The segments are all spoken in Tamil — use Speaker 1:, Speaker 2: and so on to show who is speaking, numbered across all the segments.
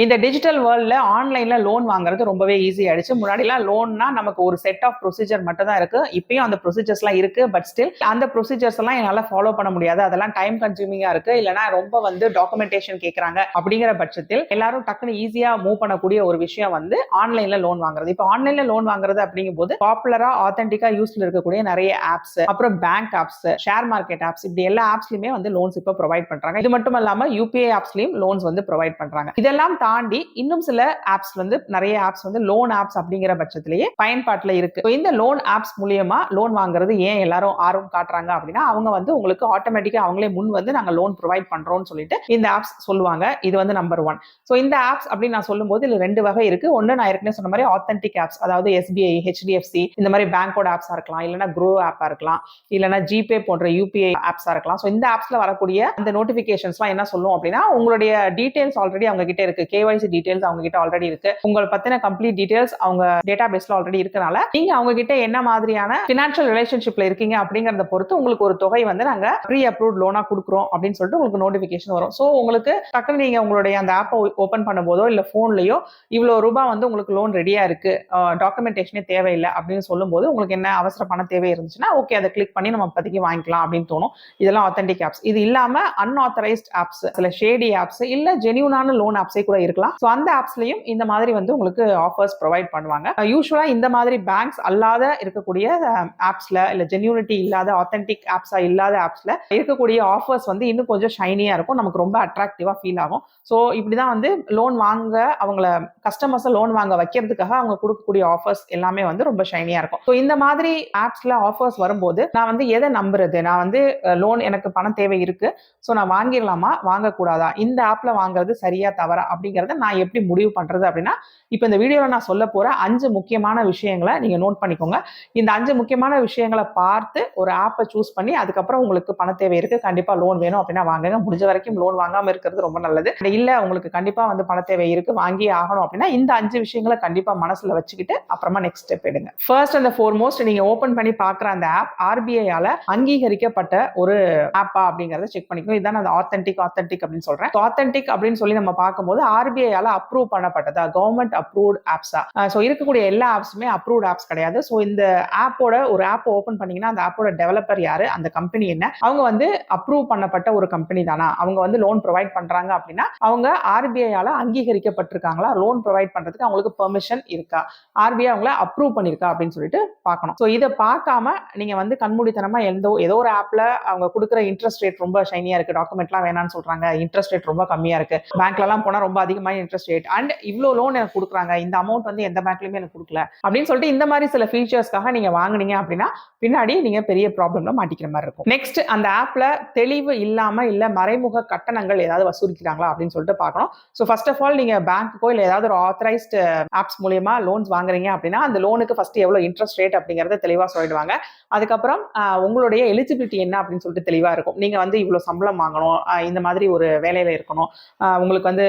Speaker 1: இந்த டிஜிட்டல் வேர்ல்டில் ஆன்லைனில் லோன் வாங்குறது ரொம்பவே ஈஸி ஆயிடுச்சு. முன்னாடிலாம் லோன்னா நமக்கு ஒரு செட் ஆஃப் ப்ரொசீஜர் மட்டும் தான் இருக்கு. இப்பயும் அந்த ப்ரொசீஜர்ஸ்லாம் இருக்கு பட் ஸ்டில் அந்த ப்ரொசீஜர்ஸ் எல்லாம் என்னால் ஃபாலோ பண்ண முடியாது. அதெல்லாம் டைம் கன்சூமிங்கா இருக்கு. இல்லைன்னா ரொம்ப வந்து டாக்குமெண்டேஷன் கேட்குறாங்க அப்படிங்கிற பட்சத்தில் எல்லாரும் டக்குன்னு ஈஸியாக மூவ் பண்ணக்கூடிய ஒரு விஷயம் வந்து ஆன்லைனில் லோன் வாங்குறது. இப்போ ஆன்லைனில் லோன் வாங்குறது அப்படிங்கும் போது பாப்புலராக ஆத்தென்டிக்காக யூஸ்ல இருக்கக்கூடிய நிறைய ஆப்ஸ் அப்புறம் bank apps share market apps இப்படி எல்லா ஆப்ஸ்லையுமே வந்து லோன்ஸ் இப்போ ப்ரொவைட் பண்ணுறாங்க இது மட்டும் இல்லாமல் யூபிஐ ஆப்ஸ்லையும் லோன்ஸ் வந்து ப்ரொவைட் பண்ணுறாங்க இதெல்லாம் தாண்டி இன்னும் சில ஆப்ஸ் வந்து நிறைய ஆப்ஸ் வந்து லோன் ஆப்ஸ் அப்படிங்கிற பட்சத்திலேயே பயன்பாட்டில் இருக்கு. இந்த லோன் ஆப்ஸ் மூலியமா லோன் வாங்குறது ஏன் எல்லாரும் ஆர்வம் காட்டுறாங்க அப்படின்னா அவங்க வந்து உங்களுக்கு ஆட்டோமேட்டிக்கா அவங்களே முன் வந்து நாங்க லோன் ப்ரொவைட் பண்றோம்னு சொல்லிட்டு இந்த ஆப்ஸ் சொல்லுவாங்க. இது வந்து நம்பர் ஒன் ஸோ இந்த ஆப்ஸ் அப்படின்னு நான் சொல்லும்போது இதுல ரெண்டு வகை இருக்கு. ஒன்று நான் ஏற்கனவே சொன்ன மாதிரி ஆத்தென்டிக் ஆப்ஸ் அதாவது எஸ்பிஐ ஹெச்டிஎஃப்சி இந்த மாதிரி பேங்கோட ஆப்ஸா இருக்கலாம். இல்லைன்னா க்ரோ ஆப்பா இருக்கலாம். இல்லைன்னா ஜிபே போன்ற யூபிஐ ஆப்ஸா இருக்கலாம். ஸோ இந்த ஆப்ஸ்ல வரக்கூடிய அந்த நோட்டிபிகேஷன்ஸ்லாம் என்ன சொல்லும் அப்படின்னா உங்களுடைய டீடைல்ஸ் ஆல்ரெடி அவங்க கிட்ட இருக்கு. கேஒய்சி டீடைல்ஸ் அவங்க கிட்ட ஆல்ரெடி இருக்கு. உங்களை பத்தின கம்ப்ளீட் டீடைல்ஸ் அவங்க டேட்டா பேஸ்ல ஆல்ரெடி இருக்கனால நீங்க அவங்க கிட்ட என்ன மாதிரியான பினான்சியல் ரிலேஷன்ஷிப்ல இருக்கீங்க அப்படிங்கறத பொறுத்து உங்களுக்கு ஒரு தொகை வந்து நாங்க ப்ரீ அப்ரூவ்ட் லோனா கொடுக்குறோம் அப்படின்னு சொல்லிட்டு உங்களுக்கு நோட்டிபிகேஷன் வரும். ஸோ உங்களுக்கு டக்குன்னு நீங்க உங்களுடைய அந்த ஆப்பை ஓப்பன் பண்ணும்போதோ இல்ல போன்லயோ இவ்வளவு ரூபாய் வந்து உங்களுக்கு லோன் ரெடியா இருக்கு. டாக்குமெண்டேஷனே தேவையில்லை அப்படின்னு சொல்லும்போது உங்களுக்கு என்ன அவசர பண தேவை இருந்துச்சுன்னா ஓகே அதை கிளிக் பண்ணி நம்ம இப்போதைக்கு வாங்கிக்கலாம் அப்படின்னு தோணும். இதெல்லாம் ஆத்தென்டிக் ஆப்ஸ் இது இல்லாம அன்ஆத்தரைஸ்ட் ஆப்ஸ் சில ஷேடி ஆப்ஸ் இல்ல ஜெனியூனான லோன் ஆப்ஸே கூட இருக்கலாம். ஸோ அந்த ஆப்ஸ்லயும் இந்த மாதிரி வந்து உங்களுக்கு ஆஃபர்ஸ் ப்ரொவைட் பண்ணுவாங்க. Uh, யூஸ்வலாக இந்த மாதிரி பேங்க்ஸ் அல்லாத இருக்கக்கூடிய ஆப்ஸில் இல்லை ஜெனியூனிட்டி இல்லாத ஆத்தென்டிக் ஆப்ஸாக இல்லாத ஆப்ஸில் இருக்கக்கூடிய ஆஃபர்ஸ் வந்து இன்னும் கொஞ்சம் ஷைனியாக இருக்கும். நமக்கு ரொம்ப அட்ராக்டிவாக ஃபீல் ஆகும். ஸோ இப்படி தான் வந்து லோன் வாங்க அவங்கள கஸ்டமர்ஸை லோன் வாங்க வைக்கிறதுக்காக அவங்க கொடுக்கக்கூடிய ஆஃபர்ஸ் எல்லாமே வந்து ரொம்ப ஷைனியாக இருக்கும். ஸோ இந்த மாதிரி ஆப்ஸில் ஆஃபர்ஸ் வரும்போது நான் வந்து எதை நம்புறது? நான் வந்து uh, லோன் எனக்கு பணம் தேவை இருக்குது ஸோ நான் வாங்கிடலாமா? வாங்கக்கூடாதா? இந்த ஆப்பில் வாங்குறது சரியா தவறா? அப்படிங்கிறத நான் எப்படி முடிவு பண்றது அப்படின்னா இப்போ இந்த வீடியோவில் நான் சொல்ல போகிற அஞ்சு முக்கியமான விஷயங்களை நீங்க நோட் பண்ணிக்கோங்க. இந்த அஞ்சு முக்கியமான விஷயங்களை பார்த்து ஒரு ஆப்பை சூஸ் பண்ணி அதுக்கப்புறம் உங்களுக்கு பண தேவை இருக்கு கண்டிப்பா லோன் வேணும் அப்படின்னா வாங்குங்க. முடிஞ்ச வரைக்கும் லோன் வாங்காமல் இருக்கிறது ரொம்ப நல்லது. இல்லை உங்களுக்கு கண்டிப்பாக வந்து பண தேவை இருக்கு வாங்கி ஆகணும் அப்படின்னா இந்த அஞ்சு விஷயங்களை கண்டிப்பாக மனசுல வச்சுக்கிட்டு அப்புறமா நெக்ஸ்ட் ஸ்டெப் எடுங்க. ஃபர்ஸ்ட் அந்த ஃபோர்மோஸ்ட் நீங்கள் ஓப்பன் பண்ணி பார்க்குற அந்த ஆப் ஆர்பிஐயால் அங்கீகரிக்கப்பட்ட ஒரு ஆப்பா அப்படிங்கிறத செக் பண்ணிக்கணும் இதான் அந்த ஆத்தென்டிக் ஆத்தென்டிக் அப்படின்னு சொல்றேன். ஆத்தென்டிக் அப்படின்னு சொல்லி நம்ம பார்க்கும்போது ஆர்பிஐயால அப்ரூவ் பண்ணப்பட்டதா. கவர்மெண்ட் அப்ரூவ்ட் ஆப்ஸா ஸோ இருக்கக்கூடிய எல்லா ஆப்ஸுமே அப்ரூவ்ட் ஆப்ஸ் கிடையாது. ஸோ இந்த ஆப்போட ஒரு ஆப் ஓப்பன் பண்ணீங்கன்னா அந்த ஆப்போட டெவலப்பர் யாரு? அந்த கம்பெனி என்ன? அவங்க வந்து அப்ரூவ் பண்ணப்பட்ட ஒரு கம்பெனி தானா? அவங்க வந்து லோன் ப்ரொவைட் பண்றாங்க அப்படின்னா அவங்க ஆர்பிஐயால அங்கீகரிக்கப்பட்டிருக்காங்களா? லோன் ப்ரொவைட் பண்றதுக்கு அவங்களுக்கு பெர்மிஷன் இருக்கா? ஆர்பிஐ அவங்கள அப்ரூவ் பண்ணிருக்கா அப்படின்னு சொல்லிட்டு பார்க்கணும். ஸோ இதை பார்க்காம நீங்க வந்து கண்மூடித்தனமா எந்த ஏதோ ஒரு ஆப்ல அவங்க கொடுக்குற இன்ட்ரெஸ்ட் ரேட் ரொம்ப ஷைனியா இருக்கு. டாக்குமெண்ட்லாம் வேணாம்னு சொல்றாங்க. இன்ட்ரெஸ்ட் ரேட் ரொம்ப கம்மியா இருக்கு. பேங்க்ல எல்லாம் போனா ரொம்ப அதிகமான இன்ட்ரெஸ்ட் ரேட் அண்ட் இவ்வளோ லோன் எனக்கு கொடுக்குறாங்க. இந்த அமௌண்ட் வந்து எந்த பேங்க்லயுமே எனக்கு கொடுக்கல. அப்படின்னு சொல்லிட்டு இந்த மாதிரி சில ஃபீச்சர்ஸ்க்காக நீங்க வாங்குனீங்க அப்படின்னா பின்னாடி நீங்கள் பெரிய ப்ராப்ளம்ல மாட்டிக்கிற மாதிரி இருக்கும். நெக்ஸ்ட் அந்த ஆப்ல தெளிவு இல்லாமல் இல்லை மறைமுக கட்டணங்கள் ஏதாவது வசூலிக்கிறாங்களா அப்படின்னு சொல்லிட்டு பார்க்கணும். ஸோ ஃபர்ஸ்ட் ஆஃப் ஆல் நீங்க பேங்க்குக்கோ இல்லை ஏதாவது ஒரு ஆத்தரைஸ்டு ஆப்ஸ் மூலியமா லோன்ஸ் வாங்குறீங்க அப்படின்னா அந்த லோனுக்கு ஃபர்ஸ்ட் எவ்வளோ இன்ட்ரெஸ்ட் ரேட் அப்படிங்கறத தெளிவாக சொல்லிடுவாங்க. அதுக்கப்புறம் உங்களுடைய எலிஜிபிலிட்டி என்ன அப்படின்னு சொல்லிட்டு தெளிவாக இருக்கும். நீங்க வந்து இவ்வளோ சம்பளம் வாங்கணும். இந்த மாதிரி ஒரு வேலையில் இருக்கணும். உங்களுக்கு வந்து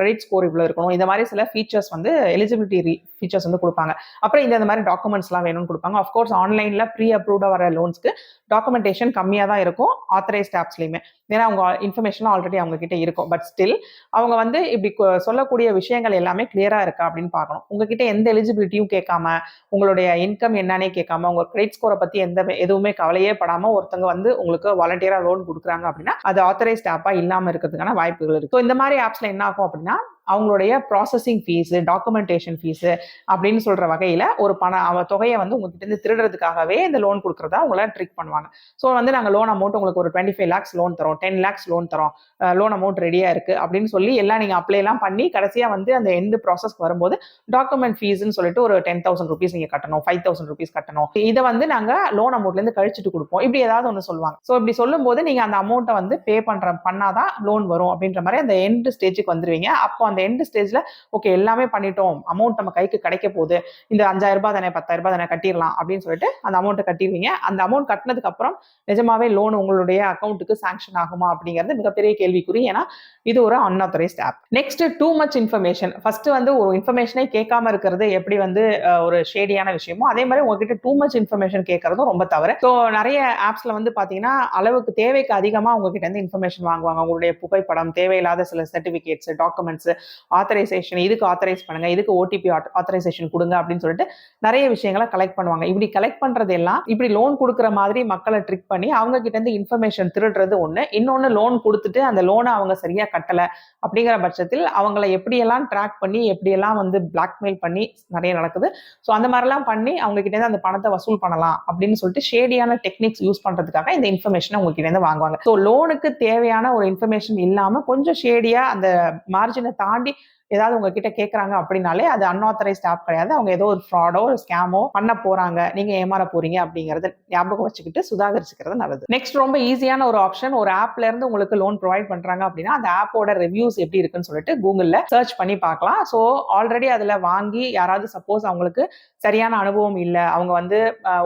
Speaker 1: கிரெடிட் ஸ்கோர் இவ்வளவு இருக்கணும். இந்த மாதிரி சில ஃபீச்சர்ஸ் வந்து எலிஜிபிலிட்டி ஃபீச்சர்ஸ் வந்து கொடுப்பாங்க. அப்புறம் இந்த மாதிரி டாக்குமெண்ட்ஸ்லாம் வேணும்னு கொடுப்பாங்க. அஃப்கோர்ஸ் ஆன்லைன்ல ப்ரீ அப்ரூவ்டாக வர லோன்ஸ்க்கு டாக்குமெண்டேஷன் கம்மியாக தான் இருக்கும் ஆத்தரைஸ்ட் ஆப்ஸ்லையுமே ஏன்னா அவங்க இன்ஃபர்மேஷன் ஆல்ரெடி அவங்க கிட்ட இருக்கும். பட் ஸ்டில் அவங்க வந்து இப்படி கொ- சொல்லக்கூடிய விஷயங்கள் எல்லாமே கிளியராக இருக்கா அப்படின்னு பார்க்கணும். உங்ககிட்ட எந்த எலிஜிபிலிட்டியும் கேட்காம உங்களுடைய இன்கம் என்னன்னே கேட்காம உங்க கிரெடிட் ஸ்கோரை பற்றி எந்த எதுவுமே கவலையே படாமல் ஒருத்தங்க வந்து உங்களுக்கு வாலண்டியராக லோன் கொடுக்குறாங்க அப்படின்னா அது ஆத்தரைஸ்ட் ஆப்பாக இல்லாமல் இருக்கிறதுக்கான வாய்ப்புகள் இருக்கு. ஸோ இந்த மாதிரி ஆப்ஸில் என்ன ஆகும் அப்படின்னா அவங்களுடைய ப்ராசஸிங் ஃபீஸு டாக்குமெண்டேஷன் ஃபீஸு அப்படின்னு சொல்கிற வகையில் ஒரு பண அவ தொகையை வந்து உங்ககிட்ட இருந்து திருடுறதுக்காகவே இந்த லோன் கொடுக்குறதா அவங்கள ட்ரிக் பண்ணுவாங்க. ஸோ வந்து நாங்கள் லோன் அமௌண்ட் உங்களுக்கு ஒரு டுவெண்ட்டி ஃபைவ் லேக்ஸ் லோன் தரோம் டென் லேக்ஸ் லோன் தரோம். லோன் அமௌண்ட் ரெடியாக இருக்குது அப்படின்னு சொல்லி எல்லாம் நீங்கள் அப்ளைலாம் பண்ணி கடைசியாக வந்து அந்த எண்டு ப்ராசஸ் வரும்போது டாக்குமெண்ட் ஃபீஸ்னு சொல்லிட்டு ஒரு டென் தௌசண்ட் ருபீஸ் நீங்கள் கட்டணும் ஃபைவ் தௌசண்ட் ருபீஸ் கட்டணும். இதை வந்து நாங்கள் லோன் அமௌண்ட்லேருந்து கழிச்சிட்டு கொடுப்போம். இப்படி ஏதாவது ஒன்று சொல்லுவாங்க. ஸோ இப்படி சொல்லும்போது நீங்கள் அந்த அமௌண்ட்டை வந்து பே பண்ணுற பண்ணாதான் லோன் வரும் அப்படின்ற மாதிரி அந்த எண்டு ஸ்டேஜுக்கு வந்துருவீங்க. அப்போ அந்த எண்ட் ஸ்டேஜ்ல ஓகே எல்லாமே பண்ணிட்டோம். அமௌண்ட் நம்ம கைக்கு கிடைக்க போகுது. இந்த அஞ்சாயிரம் ரூபாய் தானே பத்தாயிரம் ரூபாய் தானே கட்டிடலாம் அப்படின்னு சொல்லிட்டு அந்த அமௌண்ட்டை கட்டிடுவீங்க. அந்த அமௌண்ட் கட்டினதுக்கு அப்புறம் நிஜமாவே லோன் உங்களுடைய அக்கௌண்ட்டுக்கு சாங்ஷன் ஆகுமா அப்படிங்கிறது மிகப்பெரிய கேள்விக்குறி. ஏன்னா இது ஒரு unauthorised app next too much information first வந்து ஒரு இன்ஃபர்மேஷனே கேட்காம இருக்கிறது எப்படி வந்து ஒரு ஷேடியான விஷயமோ அதே மாதிரி உங்ககிட்ட டூ மச் இன்ஃபர்மேஷன் கேட்கறதும் ரொம்ப தவறு. ஸோ நிறைய ஆப்ஸ்ல வந்து பாத்தீங்கன்னா அளவுக்கு தேவைக்கு அதிகமா உங்ககிட்ட இருந்து இன்ஃபர்மேஷன் வாங்குவாங்க. உங்களுடைய புகைப்படம் தேவையில்லாத சில சர்டிபிகேட்ஸ் டாக்குமெண்ட்ஸ் ஆத்தரைசேஷன் இதுக்கு ஆத்தரைஸ் பண்ணுங்க இதுக்கு ஓடிபி ஆத்தரைசேஷன் கொடுங்க அப்படின்னு சொல்லிட்டு நிறைய விஷயங்களை கலெக்ட் பண்ணுவாங்க. இப்படி கலெக்ட் பண்றது எல்லாம் இப்படி லோன் கொடுக்குற மாதிரி மக்களை ட்ரிக் பண்ணி அவங்க கிட்ட இருந்து இன்ஃபர்மேஷன் திருடுறது ஒண்ணு. இன்னொன்னு லோன் கொடுத்துட்டு அந்த லோனை அவங்க சரியா கட்டல அப்படிங்கிற பட்சத்தில் அவங்கள எப்படியெல்லாம் ட்ராக் பண்ணி எப்படியெல்லாம் வந்து பிளாக்மெயில் பண்ணி நிறைய நடக்குது. ஸோ அந்த மாதிரிலாம் பண்ணி அவங்க கிட்ட இருந்து அந்த பணத்தை வசூல் பண்ணலாம் அப்படின்னு சொல்லிட்டு ஷேடியான டெக்னிக்ஸ் யூஸ் பண்றதுக்காக இந்த இன்ஃபர்மேஷனை உங்ககிட்ட இருந்து வாங்குவாங்க. ஸோ லோனுக்கு தேவையான ஒரு இன்ஃபர்மேஷன் இல்லாம கொஞ்சம் ஷேடியா அந்த மார்ஜினை தாண்டி ஏதாவது உங்ககிட்ட கேட்குறாங்க அப்படின்னாலே அது அன்ஆத்தரைஸ்ட் ஆப் கிடையாது. அவங்க ஏதோ ஒரு ஃப்ராடோ ஒரு ஸ்கேமோ பண்ண போறாங்க. நீங்க ஏமாற போறீங்க அப்படிங்கறத ஞாபகம் வச்சுக்கிட்டு சுதாகரிச்சுக்கிறது நல்லது. நெக்ஸ்ட் ரொம்ப ஈஸியான ஒரு ஆப்ஷன் ஒரு ஆப்ல இருந்து உங்களுக்கு லோன் ப்ரொவைட் பண்றாங்க அப்படின்னா அந்த ஆப்போட ரிவ்யூஸ் எப்படி இருக்குன்னு சொல்லிட்டு கூகுளில் சர்ச் பண்ணி பார்க்கலாம். ஸோ ஆல்ரெடி அதில் வாங்கி யாராவது சப்போஸ் அவங்களுக்கு சரியான அனுபவம் இல்லை அவங்க வந்து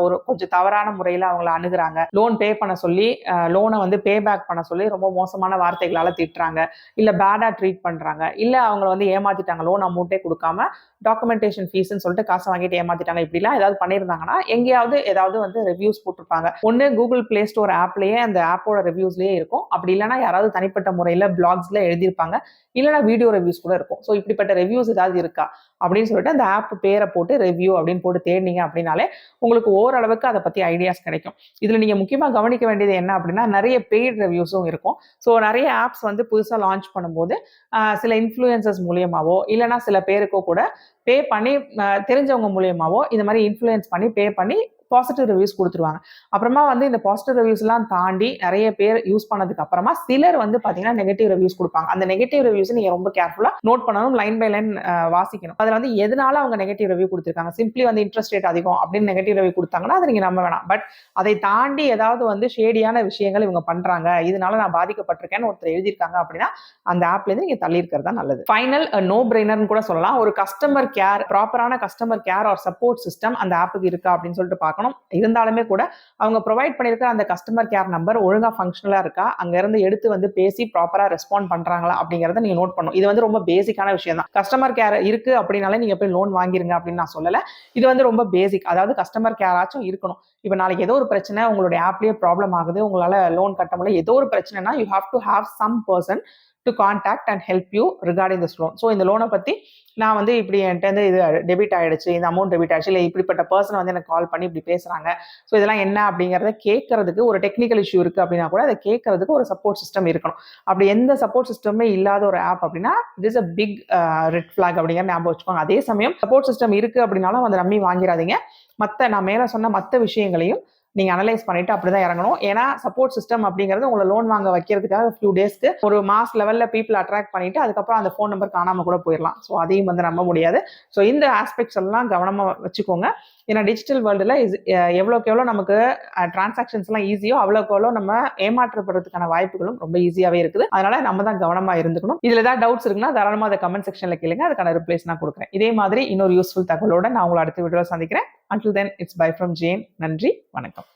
Speaker 1: ஒரு கொஞ்சம் தவறான முறையில் அவங்கள அணுகிறாங்க. லோன் பே பண்ண சொல்லி லோனை வந்து பே பேக் பண்ண சொல்லி ரொம்ப மோசமான வார்த்தைகளால் திட்டுறாங்க. இல்லை பேடாக ட்ரீட் பண்ணுறாங்க இல்லை அவங்கள வந்து ஏமாத்திட்டாங்க லோன் அமௌண்ட்டே கொடுக்காம டாக்குமெண்டேஷன் ஃபீஸ்னு சொல்லிட்டு காசை வாங்கிட்டு ஏமாத்திட்டாங்க. இப்படிலாம் ஏதாவது பண்ணியிருந்தாங்கன்னா எங்கேயாவது ஏதாவது வந்து ரிவ்யூஸ் போட்டிருப்பாங்க. ஒன்று கூகுள் பிளே ஸ்டோர் ஆப்லேயே அந்த ஆப்போட ரிவ்யூஸ்லேயே இருக்கும். அப்படி இல்லைன்னா யாராவது தனிப்பட்ட முறையில் பிளாக்ஸில் எழுதியிருப்பாங்க. இல்லைன்னா வீடியோ ரிவ்யூஸ் கூட இருக்கும். ஸோ இப்படிப்பட்ட ரிவ்யூஸ் ஏதாவது இருக்கா? அப்படின்னு சொல்லிட்டு அந்த ஆப் பேரை போட்டு ரிவ்யூ அப்படின்னு போட்டு தேடினீங்க அப்படின்னாலே உங்களுக்கு ஓரளவுக்கு அதை பற்றி ஐடியாஸ் கிடைக்கும். இதில் நீங்கள் முக்கியமாக கவனிக்க வேண்டியது என்ன அப்படின்னா நிறைய பெய்ட் ரிவ்யூஸும் இருக்கும். ஸோ நிறைய ஆப்ஸ் வந்து புதுசாக லான்ச் பண்ணும்போது சில இன்ஃப்ளூயன்சஸ் மூலியமாவோ இல்லைன்னா சில பேருக்கோ கூட பே பண்ணி தெரிஞ்சவங்க மூலியமாவோ இந்த மாதிரி இன்ஃப்ளூயன்ஸ் பண்ணி பே பண்ணி பாசிட்டிவ் ரிவ்யூஸ் கொடுத்துருவாங்க. அப்புறமா வந்து இந்த பாசிட்டிவ் ரிவ்யூஸ்லாம் தாண்டி நிறைய பேர் யூஸ் பண்ணதுக்கு அப்புறமா சிலர் வந்து பார்த்தீங்கன்னா நெகட்டிவ் ரிவ்யூஸ் கொடுப்பாங்க. அந்த நெகட்டிவ் ரிவ்யூஸ் நீங்கள் ரொம்ப கேர்ஃபுல்லாக நோட் பண்ணணும் லைன் பை லைன் வாசிக்கணும். அதில் வந்து எதனால அவங்க நெகட்டிவ் ரிவ்யூ கொடுத்துருக்காங்க? சிம்பிளி வந்து இன்ட்ரெஸ்ட் ரேட் அதிகம் அப்படின்னு நெகட்டிவ் ரிவ்யூ கொடுத்தாங்கன்னா அதை நீங்கள் நம்ப வேணாம். பட் அதை தாண்டி ஏதாவது வந்து ஷேடியான விஷயங்கள் இவங்க பண்றாங்க. இதனால நான் பாதிக்கப்பட்டிருக்கேன்னு ஒருத்தர் எழுதியிருக்காங்க அப்படின்னா அந்த ஆப்லேருந்து நீங்கள் நீங்க தள்ளி இருக்கிறது தான் நல்லது. ஃபைனல் நோ பிரெயினர்னு கூட சொல்லலாம். ஒரு கஸ்டமர் கேர் ப்ராப்பரான customer care or support system அந்த ஆப்புக்கு இருக்கா அப்படின்னு சொல்லிட்டு பார்க்கணும். இருந்தாலுமே கூட அவங்க ப்ரொவைட் பண்ணியிருக்க அந்த கஸ்டமர் கேர் நம்பர் ஒழுங்கா ஃபங்க்ஷனலாக இருக்கா? அங்கேருந்து எடுத்து வந்து பேசி ப்ராப்பராக ரெஸ்பாண்ட் பண்றாங்களா? அப்படிங்கிறத நீங்க நோட் பண்ணணும். இது வந்து ரொம்ப பேசிக்கான விஷயம் தான். கஸ்டமர் கேர் இருக்கு அப்படின்னாலே நீங்கள் போய் லோன் வாங்கிருங்க அப்படின்னு நான் சொல்லலை. இது வந்து ரொம்ப பேசிக் அதாவது கஸ்டமர் கேராச்சும் இருக்கணும். இப்போ நாளைக்கு ஏதோ ஒரு பிரச்சனை உங்களுடைய ஆப்லேயே ப்ராப்ளம் ஆகுது. உங்களால் லோன் கட்ட முடியல. ஏதோ ஒரு பிரச்சனைனா you have to have some person to contact and help you regarding this loan so இந்த லோனை பற்றி நான் வந்து இப்படி என்கிட்ட இது டெபிட் ஆகிடுச்சு இந்த அமௌண்ட் டெபிட் ஆகிடுச்சு இல்லை இப்படிப்பட்ட பர்சன் வந்து எனக்கு கால் பண்ணி இப்படி பேசுகிறாங்க ஸோ இதெல்லாம் என்ன அப்படிங்கிறத கேட்கறதுக்கு ஒரு டெக்னிக்கல் இஷ்யூ இருக்குது அப்படின்னா கூட அதை கேட்கறதுக்கு ஒரு சப்போர்ட் சிஸ்டம் இருக்கணும். அப்படி எந்த சப்போர்ட் சிஸ்டமே இல்லாத ஒரு ஆப் அப்படின்னா it is a big red flag அப்படிங்கிற ஞாபகம் வச்சுக்கோங்க. அதே சமயம் சப்போர்ட் சிஸ்டம் இருக்குது அப்படின்னாலும் அதை நம்பி வாங்கிடாதீங்க. மற்ற நான் மேலே சொன்ன மற்ற விஷயங்களையும் நீங்க அனலைஸ் பண்ணிட்டு அப்படிதான் இறங்கணும். ஏன்னா சப்போர்ட் சிஸ்டம் அப்படிங்கிறது உங்களை லோன் வாங்க வைக்கிறதுக்காக ஃபியூ டேஸ்க்கு ஒரு மாஸ் லெவல்ல பீப்புள் அட்ராக்ட் பண்ணிட்டு அதுக்கப்புறம் அந்த ஃபோன் நம்பர் காணாம கூட போயிடலாம். ஸோ அதையும் வந்து நம்ப முடியாது. ஸோ இந்த ஆஸ்பெக்ட்ஸ் எல்லாம் கவனமா வச்சுக்கோங்க. ஏன்னா டிஜிட்டல் வேர்ல்டில் எவ்வளோக்கு எவ்வளோ நமக்கு டிரான்சாக்ஷன்ஸ்லாம் ஈஸியோ அவ்வளோக்கு எவ்வளோ நம்ம ஏமாற்றப்படுறதுக்கான வாய்ப்புகளும் ரொம்ப ஈஸியாகவே இருக்குது. அதனால நம்ம தான் கவனமாக இருந்துக்கணும். இதில் ஏதாவது டவுட்ஸ் இருக்குன்னா தாராளமாக அதை கமெண்ட் செக்ஷனில் கேளுங்க. அதுக்கான ரிப்ளேஸ் நான் கொடுக்குறேன். இதே மாதிரி இன்னொரு யூஸ்ஃபுல் தகவலோட நான் உங்களை அடுத்த வீடியோவில் சந்திக்கிறேன். until then it's bye from Jane நன்றி வணக்கம்